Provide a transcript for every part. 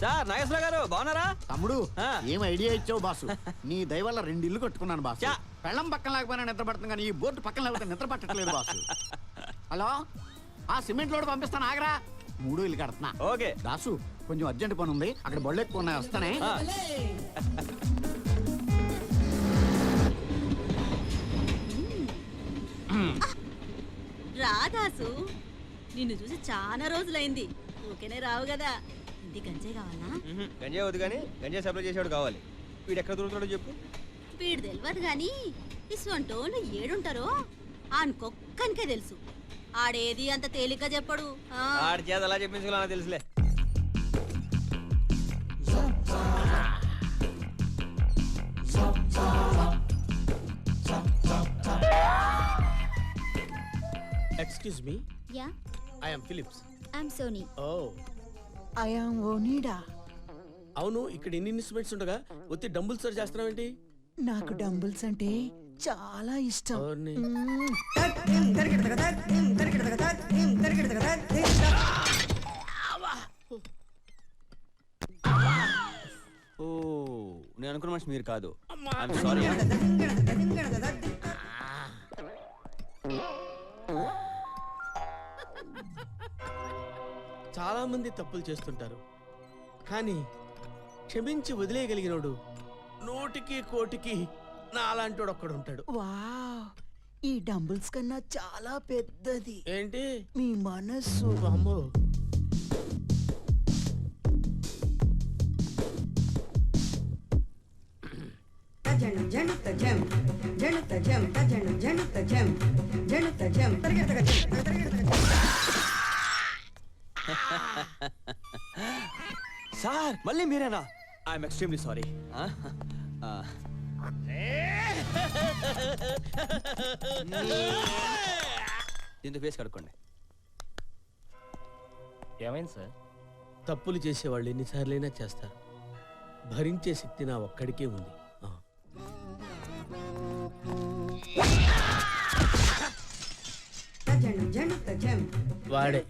Sir Nageswara గారు బాగున్నారా? తమ్ముడు ఆ. ఏం ఐడియా ఇచ్చావు బాసు? నీ దయ వల్ల రెండు ఇల్లు కట్టుకున్నాను బాసు. చా. పెళ్ళం పక్కన లేకపోయినా నిద్ర పడుతుంది కానీ ఈ బోర్డు పక్కన లేకపోతే నిద్ర పట్టట్లేదు బాసు. హలో? ఆ సిమెంట్ లోడ్ పంపిస్తాను ఆగరా. మూడు ఇల్లు కడుతున్నా. ఓకే. దాసు కొంచెం అర్జెంట్ పని ఉంది. అక్కడ బళ్ళు ఎక్కువ ఉన్నాయి వస్తానే. ఆ, రాదాసు నిన్ను చూసి చాలా రోజులైంది. ఊకేనే రావు కదా. గంజే కావాలా? వద్దు కానీ గంజాయి సప్లై చేసేవాడు కావాలి. వీడు ఎక్కడ దొరుకుతాడో చెప్పు. వీడు తెలియదు గాని ఇసువంటోళ్ళు ఏడుంటారో ఆనుకొక్కనికే తెలుసు. ఆడేది అంత తేలిక చెప్పడు. ఆ, ఆడి చేత అలా చెప్పించుకున్నా తెలుసులే. Excuse me yeah I'm Philips I'm Sony oh I'm Onida అవును ఇక్కడ ఎన్ని ఇన్స్ట్రుమెంట్స్ ఉండగా ఒత్తి డంబుల్ సర్ చేస్తున్నావేంటి? నాకు డంబుల్స్ అంటే చాలా ఇష్టం. అవునే. మ్మ్. ఓ నేను అనుకున్న మనిషి మీరు కాదు. సారీ చాలా మంది తప్పులు చేస్తుంటారు కానీ క్షమించి వదిలేయగలిగినోడు నూటికి కోటికి నా అలాంటోడు ఒక్కడు ఉంటాడు వావ్ ఈ డంబుల్స్ కన్నా చాలా పెద్దది ఏంటి మీ మనస్సు అమ్మో జను జనుత జం జనుత జం తజను జనుత జం జనుత జం తరగత జం తరగత సార్ మళ్ళీ మీరేనా? ఐఎమ్ ఎక్స్ట్రీమ్లీ సారీ దీంతో ఫేస్ కడుక్కోండి. ఏమైంది సార్? తప్పులు చేసేవాళ్ళు ఎన్నిసార్లైనా చేస్తారు. భరించే శక్తి నా ఒక్కడికే ఉంది. వాడే.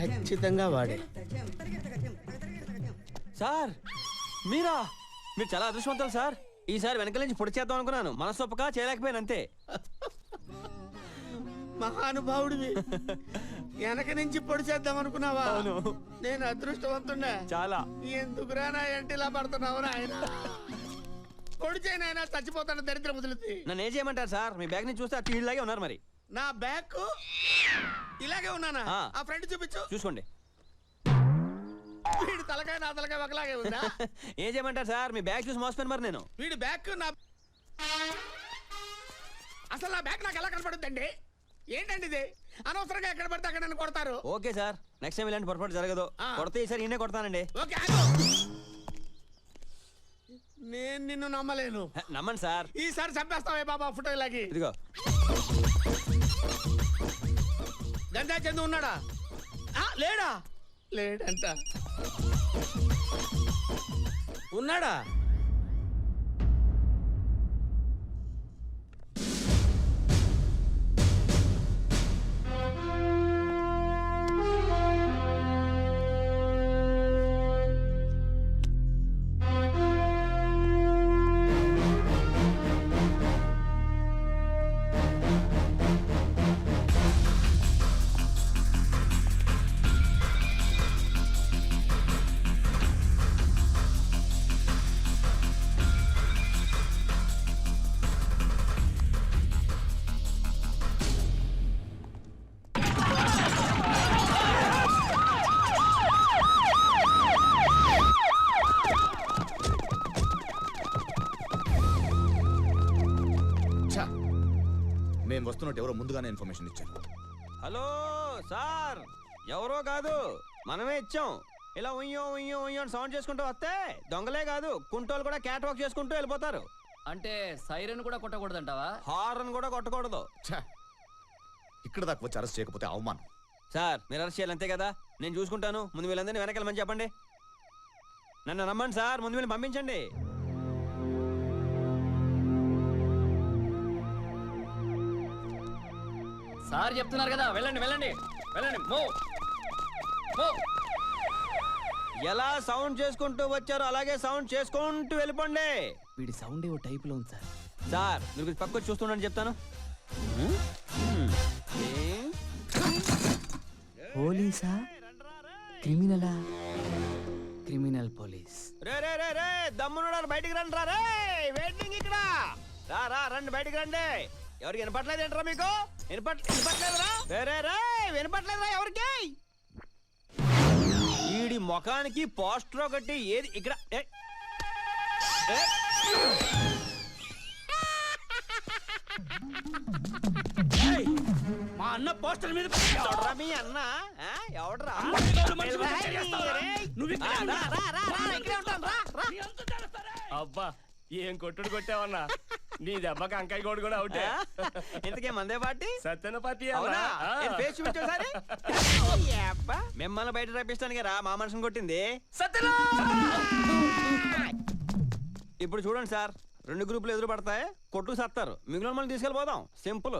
ఖచ్చితంగా వాడే. సార్ మీరా? మీరు చాలా అదృష్టవంతులు సార్. ఈసారి వెనక నుంచి పొడి చేద్దాం అనుకున్నాను. మనసొప్పక చేయలేకపోయాను అంతే. మహానుభావుడివి. వెనక నుంచి పొడి చేద్దాం అనుకున్నావా? అవును. నేను అదృష్టవంతున్నా చాలా. ఎందుకురా నా ఎంటి ఇలా పడుతున్నావు ఆయన పొడి చేయనైనా చచ్చిపోతాను దరిద్ర ముదులుతి నన్ను ఏం చేయమంటారు సార్? మీ బ్యాగ్ నుంచి చూస్తే ఆ ఉన్నారు మరి. నా బ్యాగ్ ఇలాగే ఉన్నానా? ఆ. ఆ ఫ్రెండ్ చూపించు. చూసుకోండి. వీడి తలకాయ నా తలకాయ ఒకలాగే ఉందా? ఏం చేయమంటారు సార్? మీ బ్యాగ్ చూసి మోసపోయాను మరి నేను. వీడి బ్యాగ్ నా అసలు నా బ్యాగ్ నాకు ఎలా కనపడుద్దండి? ఏంటండి ఇది? అనవసరంగా ఎక్కడ పడితే అక్కడ నన్ను కొడతారు. Okay sir. నెక్స్ట్ టైం ఇలాంటి పొరపాటు జరగదు. ఆ. కొడితే ఈసారి ఈయనే కొడతానండి. ఓకే ఆగు. నేను నిన్ను నమ్మలేను. హ, నమ్మండి సార్. ఈసారి చంపేస్తావే బాబా ఫోటో ఇలాగి. ఇదిగో. గంజా చందు ఉన్నాడా? ఆ, లేడా? లేడంట. ఉన్నాడా? మేము వస్తున్నట్టు ఎవరో ముందుగానే ఇన్ఫర్మేషన్ ఇచ్చారు. Hello sir! ఎవరో కాదు మనమే ఇచ్చాం. ఇలా ఉయ్యో ఉయ్యో ఉయ్యో అని సౌండ్ చేసుకుంటూ వస్తే దొంగలే కాదు కుంటోలు కూడా క్యాట్ వాక్ చేసుకుంటూ వెళ్ళిపోతారు. అంటే సైరన్ కూడా కొట్టకూడదంటావా? హార్న్ కూడా కొట్టకూడదు. ఛా! ఇక్కడ దాకా వచ్చి అరెస్ట్ చేయకపోతే అవమానం. సార్ మీరు అరెస్ట్ చేయాలి అంతే కదా? నేను చూసుకుంటాను. ముందు వీళ్ళందరినీ వెనకెళ్ళమని చెప్పండి. నన్ను నమ్మండి సార్ ముందు వీళ్ళని పంపించండి. సార్ చెప్తున్నారు కదా వెళ్ళండి వెళ్ళండి వెళ్ళండి మో మో ఎలా సౌండ్ చేసుకుంటూ వచ్చారో అలాగే సౌండ్ చేసుకుంటూ వెళ్ళిపోండి. వీడి సౌండ్ ఓ టైప్లో ఉంది సార్. సార్ మీరు కొంచెం పక్కకు చూస్తుండని చెప్తాను? పోలీసా? క్రిమినలా? Criminal police. రే రే రే రే దమ్మునున్నారు బయటికి రండి రా రే వెయిటింగ్ ఇక్కడ. రా రా రండి బయటికి రండి. ఎవరికి వినపట్లేదు ఏంట్రా మీకు? వినపట్ వినపట్లేదురా? రే రే రే వినపట్లేదురా ఎవరికి? ఈడి ముఖానికి పోస్టర్ ఒకటి ఏది ఇక్కడ? మా అన్న పోస్టర్ మీద ఎవడ్రా మీ అన్న? ఆ, ఎవడ్రా. నువ్వు ఇక్కడే రా. రా, రా, రా, రా, ఇక్కడే ఉంటాను, రా, రా. అబ్బా ఏం కొట్టుడు కొట్టావన్నా? నీ దెబ్బకి అంకాయ కోడి కూడా అవుటే? ఇంతకే మందే పార్టీ? సత్యన పార్టీ ఫేస్ మిమ్మల్ని బయట రప్పిస్తాను రా మా మనిషిని కొట్టింది. ఇప్పుడు చూడండి సార్ రెండు గ్రూపులు ఎదురు పడతాయి కొట్టు సత్తారు. మిగిలిన మనం తీసుకెళ్ళిపోదాం. సింపుల్.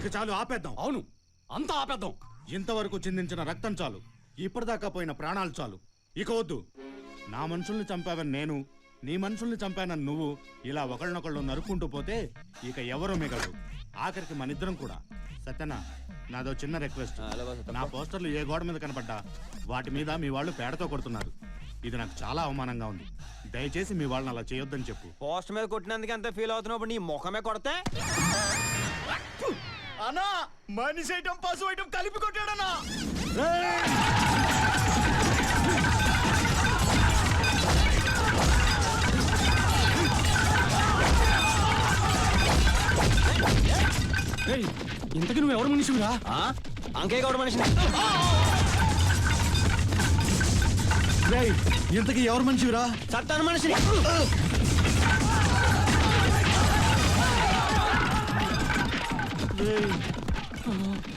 ఇక చాలు ఆపేద్దాం. అవును అంతా ఆపేద్దాం. ఇంతవరకు చిందించిన రక్తం చాలు. ఇప్పటిదాకా పోయిన ప్రాణాలు చాలు. ఇక వద్దు. నా మనుషుల్ని చంపావని నేను నీ మనుషుల్ని చంపానని నువ్వు ఇలా ఒకళ్ళనొకళ్ళు నరుక్కుంటూ పోతే ఇక ఎవరో మిగలరు. ఆఖరికి మన ఇద్దరం కూడా. సత్యనా నాదో చిన్న రిక్వెస్ట్. నా పోస్టర్లు ఏ గోడ మీద కనపడ్డా? వాటి మీద మీ వాళ్ళు పేడతో కొడుతున్నారు. ఇది నాకు చాలా అవమానంగా ఉంది. దయచేసి మీ వాళ్ళని అలా చేయొద్దని చెప్పు. పోస్ట్ మీద కొట్టినందుకు అంత ఫీల్ అవుతున్నప్పుడు నీ ముఖమే కొడితే? అన్నా మనిషి ఐటమ్ పశు ఐటమ్ కలిపి కొట్టాడన్నా ఇంతకి నువ్వు ఎవరు మనిషివిరా? ఆ? అంకే గౌడ మనిషిని. ఇంతకీ ఎవరు మనిషివిరా? సత్తాను మనిషిని.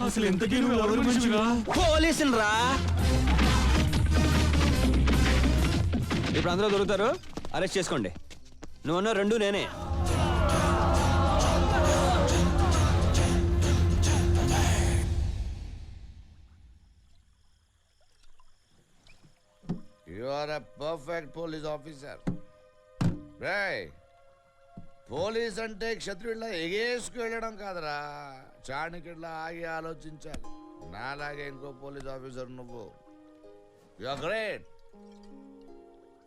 అసలు ఇంతకీ నువ్వు ఎవరు మనిషివిరా పోలీసులు రా ఇప్పుడు అందరూ దొరుకుతారు? అరెస్ట్ చేసుకోండి. నువ్వన్న రెండు నేనే. You are a perfect police officer ray police అంటే క్షత్రియుల్లా ఎగేసుకు వెళ్ళడం కాదురా. చాణక్యుల్లా ఆగి ఆలోచించాలి. నాలాగే ఇంకో పోలీస్ ఆఫీసర్ నువ్వు. యు గ్రేట్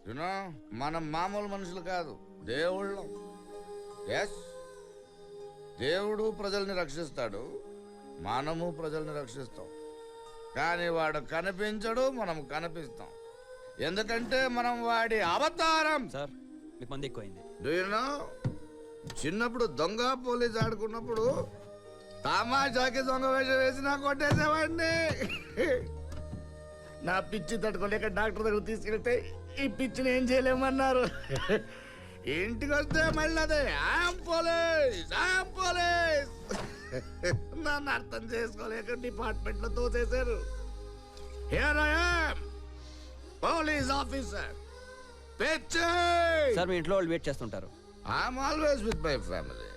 యునో మనం మామూలు మనుషులు కాదు. దేవుళ్ళం. ఎస్ దేవుడు ప్రజల్ని రక్షిస్తాడు. మనము ప్రజల్ని రక్షిస్తాం. కానీ వాడు కనిపించడు మనం కనిపిస్తాం. ఎందుకంటే మనం వాడి అవతారం. సార్ మీకు మంది ఎక్కువైంది. Do you know? చిన్నప్పుడు దొంగ పోలీస్ ఆడుకున్నప్పుడు తామాషాకి దొంగ వేషం వేసి నాకు కొట్టేసేవాడిని. నా పిచ్చి తట్టుకోలేక డాక్టర్ దగ్గర తీసుకెళ్తే ఈ పిచ్చిని ఏం చేయలేమన్నారు. ఇంటికి వస్తే మళ్ళీ అదే ఆమ్ పోలీస్ ఆమ్ పోలీస్ నన్ను అర్థం చేసుకోలేక డిపార్ట్మెంట్లో తోసేశారు హియర్ పోలీస్ ఆఫీసర్ సార్ మీ ఇంట్లో వాళ్ళు వెయిట్ చేస్తుంటారు. I'm always with my family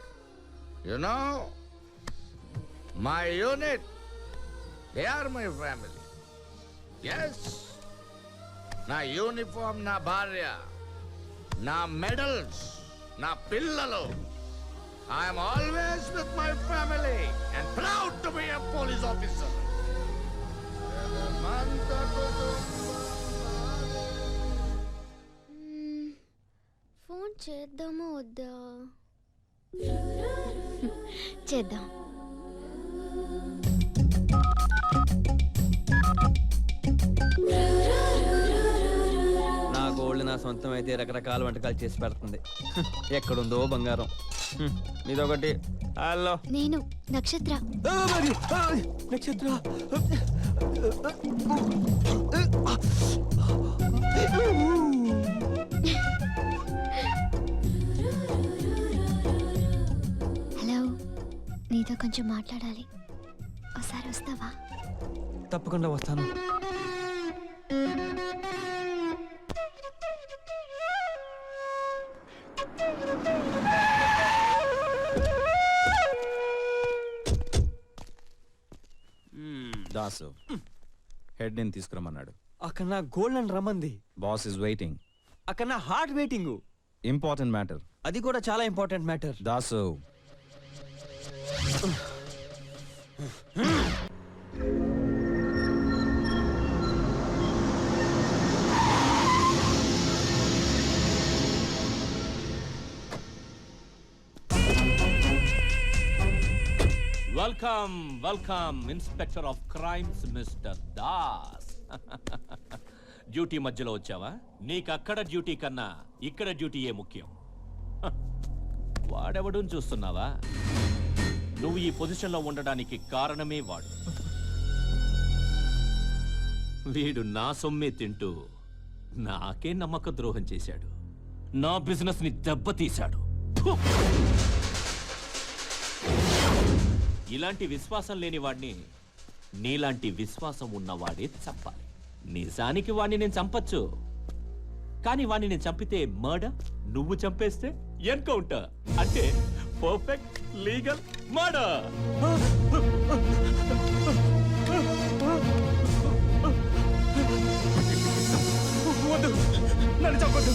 you know my unit they are my family yes నా యూనిఫామ్ నా భార్య నా మెడల్స్ నా పిల్లలు I'm always with my family and proud to be a police officer month చేద్దామా వద్దా చేద్దాం నా గోల్డ్ నా సొంతం అయితే రకరకాల వంటకాలు చేసి పెడుతుంది ఎక్కడుందో బంగారం హ్మ్, ఇదొకటి హలో నేను నక్షత్ర నక్షత్ర హలో నీతో కొంచెం మాట్లాడాలి. ఒకసారి వస్తావా? తప్పకుండా వస్తాను. దాసు. Hmm. హెడ్ నేను తీసుకురమ్మన్నాడు. అక్కడ నా గోల్డ్ అండ్ రమ్మంది బాస్ ఇస్ వెయిటింగ్ అక్కడ నా హార్ట్ వెయిటింగ్. Important matter. అది కూడా చాలా important matter. Dasu. Welcome welcome inspector of crimes mister Das duty మధ్యలో వచ్చావా? నీకక్కడ డ్యూటీ కన్నా ఇక్కడ డ్యూటీయే ముఖ్యం? హ, వాడెవడూ చూస్తున్నావా? నువ్వు ఈ పొజిషన్లో ఉండడానికి కారణమే వాడు. వీడు నా సొమ్మే తింటూ నాకే నమ్మక ద్రోహం చేశాడు. నా బిజినెస్ని దెబ్బతీశాడు ఇలాంటి విశ్వాసం లేని వాడిని నీలాంటి విశ్వాసం ఉన్నవాడే చెప్పాలి నిజానికి వాణ్ణి నేను చంపచ్చు. కానీ వాణ్ణి నేను చంపితే మర్డర్ నువ్వు చంపేస్తే ఎన్కౌంటర్. అంటే పర్ఫెక్ట్ లీగల్ మర్డర్ వద్దు. నన్ను చంపద్దు.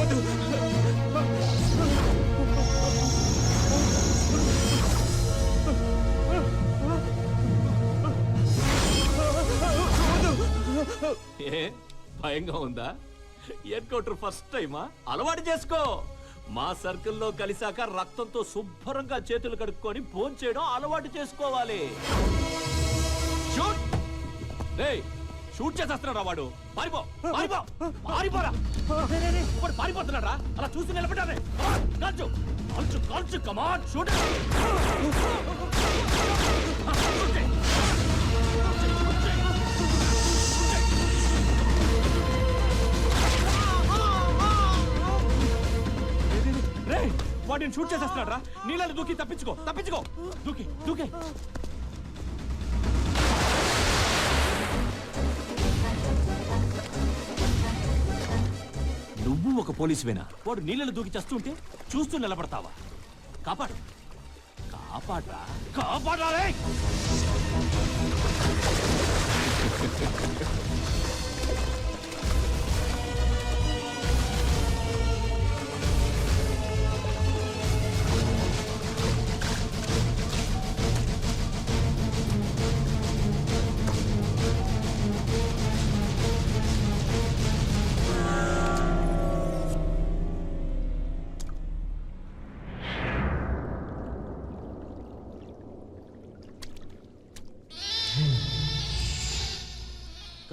వద్దు. ఏ భయంగా ఉందా ఎన్కౌంటర్ ఫస్ట్ టైమా అలవాటు చేసుకో మా సర్కిల్లో కలిసాక రక్తంతో శుభ్రంగా చేతులు కడుక్కొని ఫోన్ చేయడం అలవాటు చేసుకోవాలి షూట్ రేయ్ షూట్ చేసేస్తున్నారా వాడు పారిపో పారిపో పారిపోరా వాడు పారిపోతున్నాడా అలా చూసి నిలబడాలి కాల్చు కాల్చు కాల్చు కమాన్ షూట్ వాడిని షూట్ చేసేస్తున్నాడు రా నీళ్ళని దూకి తప్పించుకో తప్పించుకో. దూకి దూకి. నువ్వు ఒక పోలీసువేనా? వాడు నీళ్ళని దూకి చేస్తుంటే చూస్తూ నిలబడతావా? కాపాడు. కాపాడరా? కాపాడాలే!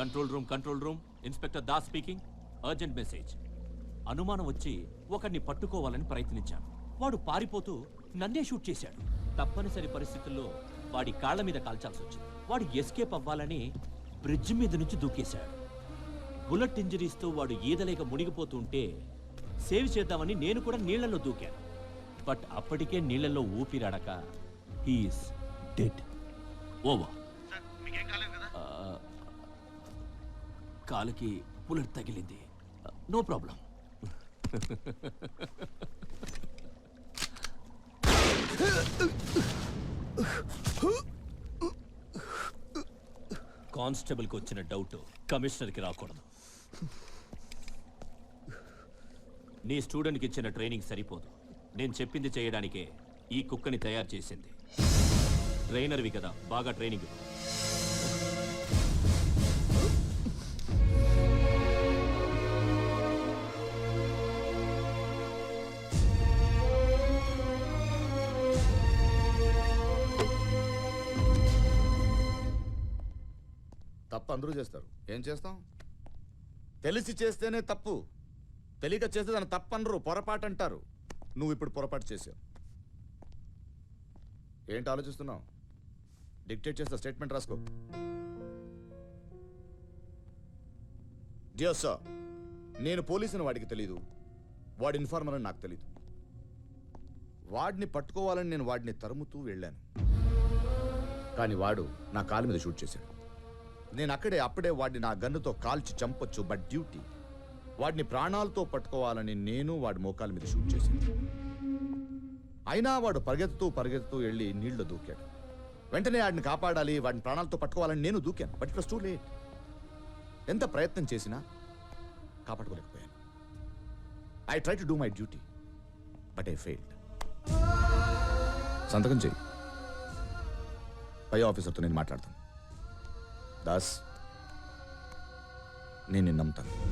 Control room control room. Inspector Das speaking. Urgent message. అనుమానం వచ్చి ఒకరిని పట్టుకోవాలని ప్రయత్నించాను. వాడు పారిపోతూ నన్నే షూట్ చేశాడు. తప్పనిసరి పరిస్థితుల్లో వాడి కాళ్ళ మీద కాల్చాల్సి వచ్చింది. వాడు ఎస్కేప్ అవ్వాలని బ్రిడ్జ్ మీద నుంచి దూకేశాడు. బుల్లెట్ ఇంజరీస్తో వాడు ఈదలేక మునిగిపోతుంటే సేవ్ చేద్దామని నేను కూడా నీళ్ళలో దూకాను. బట్ అప్పటికే నీళ్ళలో ఊపిరాడక హీఈస్ డెడ్. ఓవర్. కాలుకి బుల్లెట్ తగిలింది. No problem. కానిస్టేబుల్కి వచ్చిన డౌట్ కమిషనర్కి రాకూడదు. నీ స్టూడెంట్కి ఇచ్చిన ట్రైనింగ్ సరిపోదు. నేను చెప్పింది చేయడానికే ఈ కుక్కని తయారు చేసింది. ట్రైనర్వి కదా బాగా ట్రైనింగ్ ఇవ్వు. తప్పు అందరూ చేస్తారు. ఏం చేస్తాం? తెలిసి చేస్తేనే తప్పు. తెలియక చేస్తే దాన్ని తప్పు అనరు పొరపాటు అంటారు నువ్వు ఇప్పుడు పొరపాటు చేసావు. ఏంటి ఆలోచిస్తున్నావు? డిక్టేట్ చేస్తా స్టేట్మెంట్ రాసుకో. డియర్ సార్ నేను పోలీసుని వాడికి తెలీదు. వాడి ఇన్ఫార్మర్ అని నాకు తెలీదు. వాడిని పట్టుకోవాలని నేను వాడిని తరుముతూ వెళ్ళాను. కానీ వాడు నా కాలు మీద షూట్ చేశాడు. నేను అక్కడే అప్పుడే వాడిని నా గన్నుతో కాల్చి చంపొచ్చు బట్ డ్యూటీ వాడిని ప్రాణాలతో పట్టుకోవాలని నేను వాడి మోకాల మీద షూట్ చేశాను. అయినా వాడు పరిగెత్తుతూ పరిగెత్తుతూ వెళ్ళి నీళ్ళు దూకాడు. వెంటనే వాడిని కాపాడాలి వాడిని ప్రాణాలతో పట్టుకోవాలని నేను దూకాను బట్ ఇట్ టూ లేట్ ఎంత ప్రయత్నం చేసినా కాపాడుకోలేకపోయాను. I try to do my duty but I failed సంతకం చేయి పై ఆఫీసర్తో నేను మాట్లాడతాను. దాస్ నేను నమ్ముతాను.